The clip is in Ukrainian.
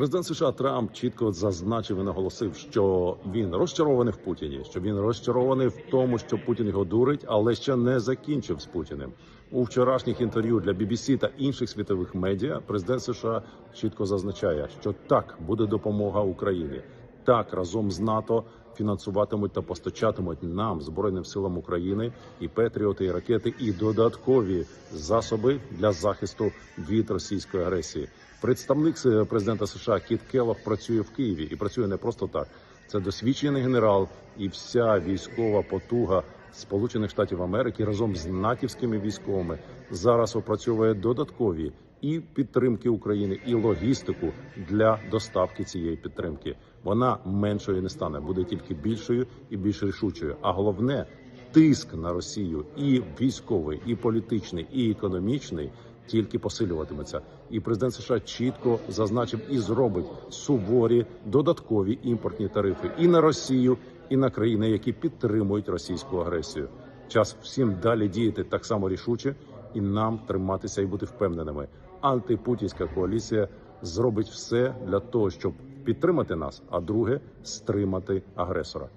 Президент США Трамп чітко зазначив і наголосив, що він розчарований в Путіні, що він розчарований в тому, що Путін його дурить, але ще не закінчив з Путіним. У вчорашніх інтерв'ю для BBC та інших світових медіа президент США чітко зазначає, що так буде допомога Україні. Так разом з НАТО фінансуватимуть та постачатимуть нам збройним силам України і петріоти, і ракети, і додаткові засоби для захисту від російської агресії. Представник президента США Кіт Келлог працює в Києві і працює не просто так. Це досвідчений генерал і вся військова потуга Сполучених Штатів Америки разом з натівськими військовими зараз опрацьовує додаткові і підтримки України, і логістику для доставки цієї підтримки. Вона меншою не стане, буде тільки більшою і більш рішучою. А головне тиск на Росію і військовий, і політичний, і економічний тільки посилюватиметься. І президент США чітко зазначив і зробить суворі додаткові імпортні тарифи і на Росію, і на країни, які підтримують російську агресію. Час всім далі діяти так само рішуче, і нам триматися і бути впевненими. Антипутінська коаліція зробить все для того, щоб підтримати нас, а друге стримати агресора.